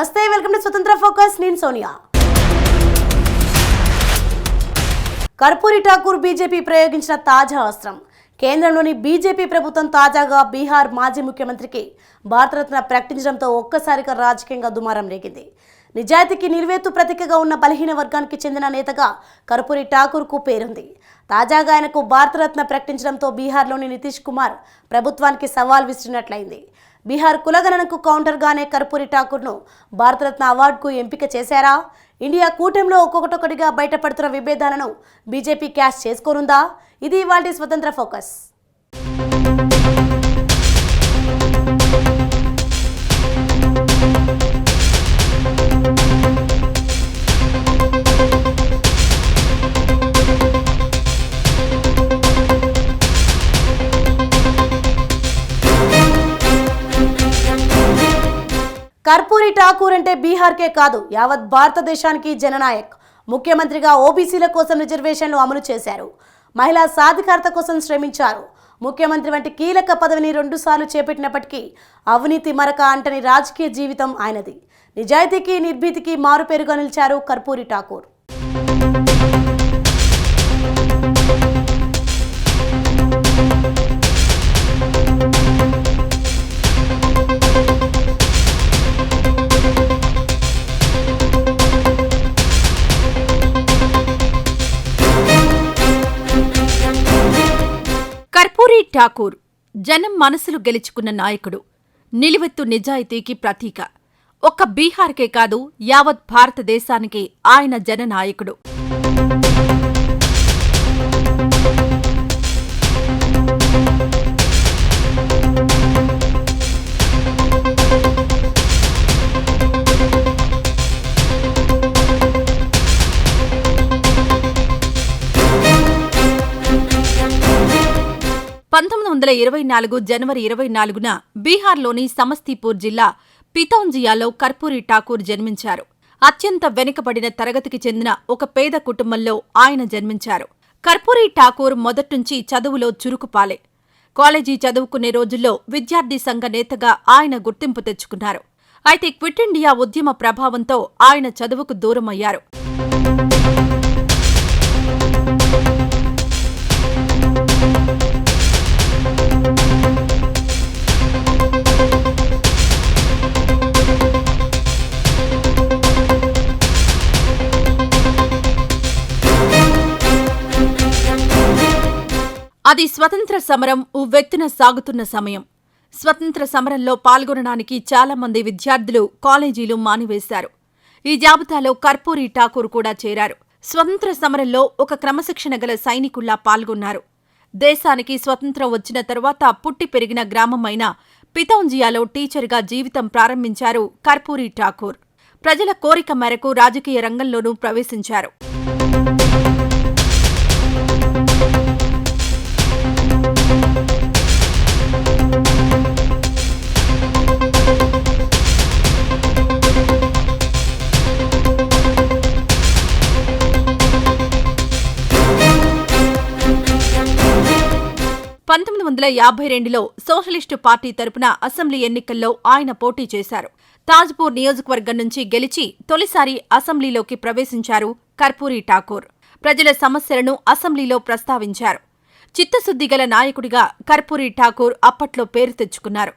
నమస్తే welcome to స్వతంత్ర focus నేను సోనియా. కర్పూరి ఠాకూర్ బీజేపీ ప్రయోగించిన తాజా అస్త్రం. కేంద్రంలోని బీజేపీ ప్రభుత్వం తాజాగా బీహార్ మాజీ ముఖ్యమంత్రికి భారతరత్న ప్రకటించడంతో ఒక్కసారిగా రాజకీయంగా దుమారం రేగింది. నిజాయితీకి నిర్వేతు ప్రతీకగా ఉన్న బలహీన వర్గానికి చెందిన నేతగా కర్పూరి ఠాకూర్కు పేరుంది. తాజాగా ఆయనకు భారతరత్న ప్రకటించడంతో బీహార్లోని నితీష్ కుమార్ ప్రభుత్వానికి సవాల్ విసిరినట్లయింది. బీహార్ కులగణనకు కౌంటర్గానే కర్పూరి ఠాకూర్ను భారతరత్న అవార్డుకు ఎంపిక చేశారా? ఇండియా కూటమిలో ఒక్కొక్కటొక్కటిగా బయటపడుతున్న విభేదాలను బీజేపీ క్యాష్ చేసుకోనుందా? ఇది ఇవాళ స్వతంత్ర ఫోకస్. కర్పూరి ఠాకూర్ అంటే బీహార్కే కాదు యావత్ భారతదేశానికి జననాయక్. ముఖ్యమంత్రిగా ఓబీసీల కోసం రిజర్వేషన్లు అమలు చేశారు. మహిళా సాధికారత కోసం శ్రమించారు. ముఖ్యమంత్రి వంటి కీలక పదవిని రెండుసార్లు చేపట్టినప్పటికీ అవినీతి మరక అంటని రాజకీయ జీవితం ఆయనది. నిజాయితీకి నిర్భీతికి మారుపేరుగా నిలిచారు కర్పూరి ఠాకూర్. కర్పూరి ఠాకూర్ జనం మనసులు గెలుచుకున్న నాయకుడు. నిలువెత్తు నిజాయితీకి ప్రతీక. ఒక్క బీహార్కే కాదు యావత్ భారతదేశానికి ఆయన జననాయకుడు. పంతొమ్మిది వందల ఇరవై నాలుగు జనవరి ఇరవై నాలుగున బీహార్లోని సమస్తీపూర్ జిల్లా పితౌంజియాలో కర్పూరి ఠాకూర్ జన్మించారు. అత్యంత వెనుకబడిన తరగతికి చెందిన ఒక పేద కుటుంబంలో ఆయన జన్మించారు. కర్పూరి ఠాకూర్ మొదట్నుంచి చదువులో చురుకుపాలే. కాలేజీ చదువుకునే రోజుల్లో విద్యార్థి సంఘ నేతగా ఆయన గుర్తింపు తెచ్చుకున్నారు. అయితే క్విట్ ఇండియా ఉద్యమ ప్రభావంతో ఆయన చదువుకు దూరమయ్యారు. అది స్వతంత్ర సమరం ఉవ్వెత్తున సాగుతున్న సమయం. స్వతంత్ర సమరంలో పాల్గొనడానికి చాలా మంది విద్యార్థులు కాలేజీలు మానివేశారు. ఈ జాబితాలో కర్పూరి ఠాకూర్ కూడా చేరారు. స్వతంత్ర సమరంలో ఒక క్రమశిక్షణ గల సైనికుల్లా పాల్గొన్నారు. దేశానికి స్వతంత్రం వచ్చిన తర్వాత పుట్టి పెరిగిన గ్రామమైన పితౌంజియాలో టీచర్గా జీవితం ప్రారంభించారు కర్పూరి ఠాకూర్. ప్రజల కోరిక మేరకు రాజకీయ రంగంలోనూ ప్రవేశించారు. వందల యాభై రెండులో సోషలిస్టు పార్టీ తరపున అసెంబ్లీ ఎన్నికల్లో ఆయన పోటీ చేశారు. తాజ్పూర్ నియోజకవర్గం నుంచి గెలిచి తొలిసారి అసెంబ్లీలోకి ప్రవేశించారు కర్పూరి ఠాకూర్. ప్రజల సమస్యలను అసెంబ్లీలో ప్రస్తావించారు. చిత్తశుద్ధి గల నాయకుడిగా కర్పూరి ఠాకూర్ అప్పట్లో పేరు తెచ్చుకున్నారు.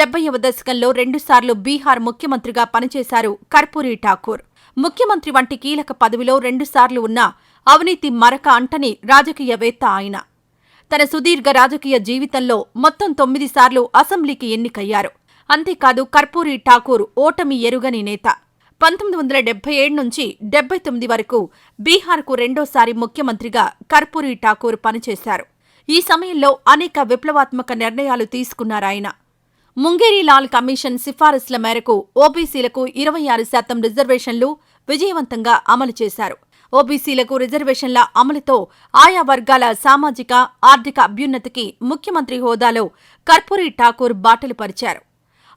డెబ్బైవ దశకంలో రెండుసార్లు బీహార్ ముఖ్యమంత్రిగా పనిచేశారు కర్పూరి ఠాకూర్. ముఖ్యమంత్రి వంటి కీలక పదవిలో రెండుసార్లు ఉన్న అవినీతి మరక అంటని రాజకీయవేత్త ఆయన. తన సుదీర్ఘ రాజకీయ జీవితంలో మొత్తం తొమ్మిది సార్లు అసెంబ్లీకి ఎన్నికయ్యారు. అంతేకాదు కర్పూరి ఠాకూర్ ఓటమి ఎరుగని నేత. పంతొమ్మిది వందల డెబ్బై ఏడు నుంచి డెబ్బై తొమ్మిది వరకు బీహార్కు రెండోసారి ముఖ్యమంత్రిగా కర్పూరి ఠాకూర్ పనిచేశారు. ఈ సమయంలో అనేక విప్లవాత్మక నిర్ణయాలు తీసుకున్నారాయన. ముంగేరీలాల్ కమిషన్ సిఫారసుల మేరకు ఓబీసీలకు ఇరవై ఆరు శాతం రిజర్వేషన్లు విజయవంతంగా అమలు చేశారు. ఓబీసీలకు రిజర్వేషన్ల అమలుతో ఆయా వర్గాల సామాజిక ఆర్థిక అభ్యున్నతికి ముఖ్యమంత్రి హోదాలో కర్పూరి ఠాకూర్ బాటలు పరిచారు.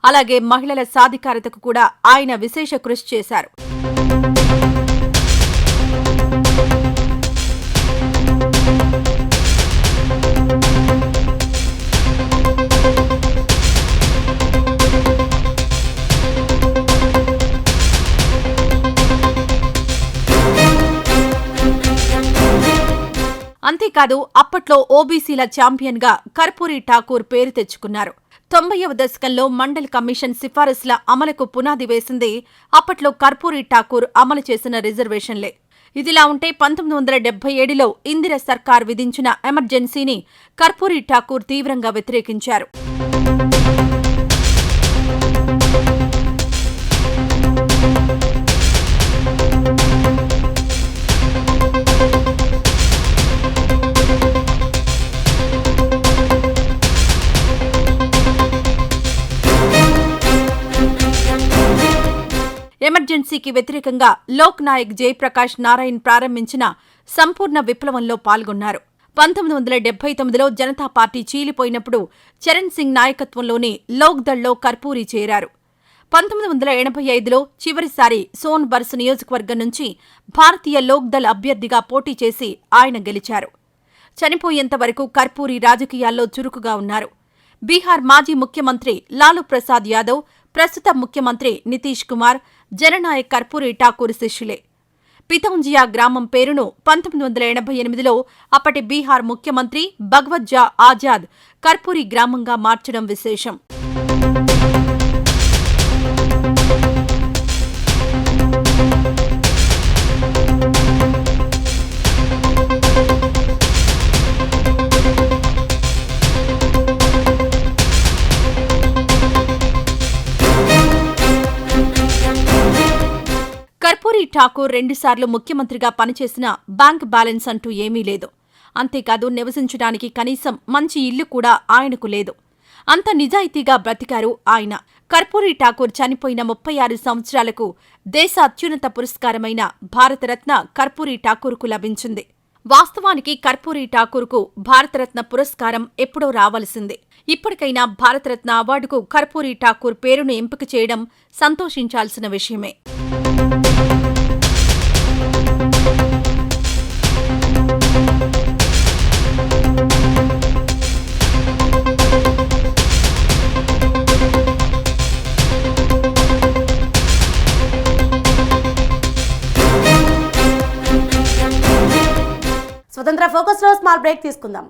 అలాగే మహిళల సాధికారతకు కూడా ఆయన విశేష కృషి చేశారు. అంతేకాదు అప్పట్లో ఓబీసీల ఛాంపియన్గా కర్పూరి ఠాకూర్ పేరు తెచ్చుకున్నారు. తొంభైవ దశకంలో మండల్ కమిషన్ సిఫారసుల అమలుకు పునాది వేసింది అప్పట్లో కర్పూరి ఠాకూర్ అమలు చేసిన రిజర్వేషన్లే. ఇదిలా ఉంటే పంతొమ్మిది వందల డెబ్బై ఏడులో ఇందిర సర్కార్ విధించిన ఎమర్జెన్సీని కర్పూరి ఠాకూర్ తీవ్రంగా వ్యతిరేకించారు. ఎమర్జెన్సీకి వ్యతిరేకంగా లోక్ నాయక్ జయప్రకాష్ నారాయణ్ ప్రారంభించిన సంపూర్ణ విప్లవంలో పాల్గొన్నారు. పంతొమ్మిది వందల డెబ్బై తొమ్మిదిలో జనతా పార్టీ చీలిపోయినప్పుడు చరణ్ సింగ్ నాయకత్వంలోని లోక్ దళ్ళో కర్పూరి చేరారు. పంతొమ్మిది వందల ఎనభై ఐదులో చివరిసారి సోన్ బర్స్ నియోజకవర్గం నుంచి భారతీయ లోక్ దళ్ అభ్యర్థిగా పోటీ చేసి ఆయన గెలిచారు. చనిపోయేంత వరకు కర్పూరి రాజకీయాల్లో చురుకుగా ఉన్నారు. బీహార్ మాజీ ముఖ్యమంత్రి లాలూ ప్రసాద్ యాదవ్ ప్రస్తుత ముఖ్యమంత్రి నితీష్ కుమార్ జననాయక్ కర్పూరి ఠాకూర్ శిష్యులే. పితంజియా గ్రామం పేరును పంతొమ్మిది వందల ఎనభై ఎనిమిదిలో అప్పటి బీహార్ ముఖ్యమంత్రి భగవజ్జా ఆజాద్ కర్పూరి గ్రామంగా మార్చడం విశేషం. ఠాకూర్ రెండుసార్లు ముఖ్యమంత్రిగా పనిచేసిన బ్యాంక్ బ్యాలెన్స్ అంటూ ఏమీ లేదు. అంతేకాదు నివసించడానికి కనీసం మంచి ఇల్లు కూడా ఆయనకు లేదు. అంత నిజాయితీగా బ్రతికారు ఆయన. కర్పూరి ఠాకూర్ చనిపోయిన ముప్పై ఆరు సంవత్సరాలకు దేశ అత్యున్నత పురస్కారమైన భారతరత్న కర్పూరి ఠాకూర్కు లభించింది. వాస్తవానికి కర్పూరి ఠాకూర్కు భారతరత్న పురస్కారం ఎప్పుడో రావాల్సిందే. ఇప్పటికైనా భారతరత్న అవార్డుకు కర్పూరి ఠాకూర్ పేరును ఎంపిక చేయడం సంతోషించాల్సిన విషయమే. స్వతంత్ర ఫోకస్లో స్మాల్ బ్రేక్ తీసుకుందాం.